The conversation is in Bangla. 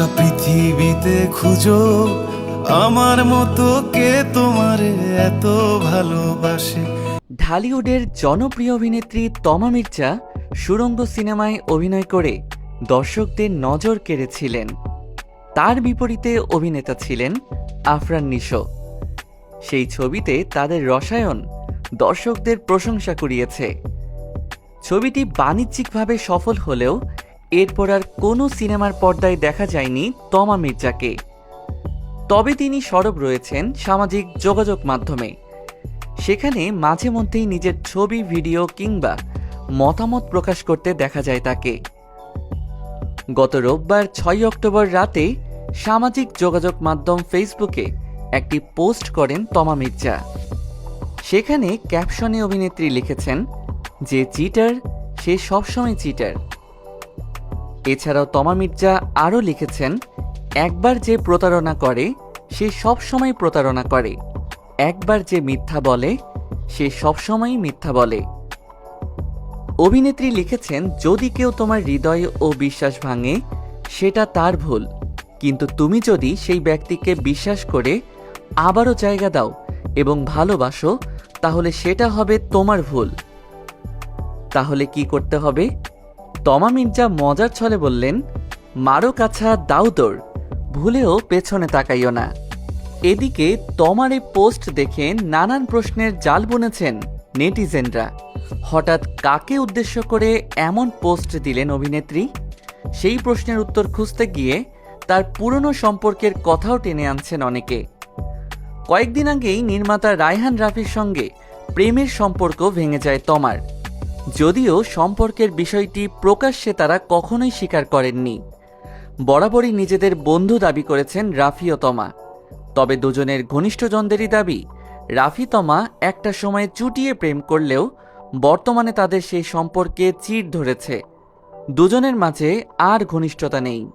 গোটা পৃথিবীতে খুঁজো। আমার মতো কে তোমারে এত ভালোবাসে? ঢালিউডের জনপ্রিয় অভিনেত্রী তমা মির্জা সুরঙ্গ সিনেমায় অভিনয় করে দর্শকদের নজর কেড়েছিলেন। তার বিপরীতে অভিনেতা ছিলেন আফরান নিশো। সেই ছবিতে তাদের রসায়ন দর্শকদের প্রশংসা কুড়িয়েছে। ছবিটি বাণিজ্যিকভাবে সফল হলেও এরপর আর কোনো সিনেমার পর্দায় দেখা যায়নি তমা মির্জাকে। তবে তিনি সরব রয়েছেন সামাজিক যোগাযোগ মাধ্যমে। সেখানে মাঝে মধ্যেই নিজের ছবি, ভিডিও কিংবা মতামত প্রকাশ করতে দেখা যায় তাকে। গত রোববার ছয় অক্টোবর রাতে সামাজিক যোগাযোগ মাধ্যম ফেসবুকে একটি পোস্ট করেন তমা মির্জা। সেখানে ক্যাপশনে অভিনেত্রী লিখেছেন যে, চিটার, সে সবসময় চিটার। এছাড়াও তমা মির্জা আরও লিখেছেন, একবার যে প্রতারণা করে, সে সবসময় প্রতারণা করে। একবার যে মিথ্যা বলে, সে সবসময় মিথ্যা বলে। অভিনেত্রী লিখেছেন, যদি কেউ তোমার হৃদয় ও বিশ্বাস ভাঙে, সেটা তার ভুল। কিন্তু তুমি যদি সেই ব্যক্তিকে বিশ্বাস করে আবারও জায়গা দাও এবং ভালোবাসো, তাহলে সেটা হবে তোমার ভুল। তাহলে কি করতে হবে? তমা মির্জা মজার ছলে বললেন, মারো কাছা, দাও দৌড়, ভুলেও পেছনে তাকাইও না। এদিকে তমার এই পোস্ট দেখে নানান প্রশ্নের জাল বুনেছেন নেটিজেনরা। হঠাৎ কাকে উদ্দেশ্য করে এমন পোস্ট দিলেন অভিনেত্রী? সেই প্রশ্নের উত্তর খুঁজতে গিয়ে তার পুরনো সম্পর্কের কথাও টেনে আনছেন অনেকে। কয়েকদিন আগেই নির্মাতা রায়হান রাফির সঙ্গে প্রেমের সম্পর্ক ভেঙে যায় তমার। যদিও সম্পর্কের বিষয়টি প্রকাশ্যে তারা কখনোই স্বীকার করেননি। বরাবরই নিজেদের বন্ধু দাবি করেছেন রাফি ও তমা। তবে দুজনের ঘনিষ্ঠজনদেরই দাবি, রাফি তমা একটা সময়ে চুটিয়ে প্রেম করলেও বর্তমানে তাদের সেই সম্পর্কে চির ধরেছে। দুজনের মাঝে আর ঘনিষ্ঠতা নেই।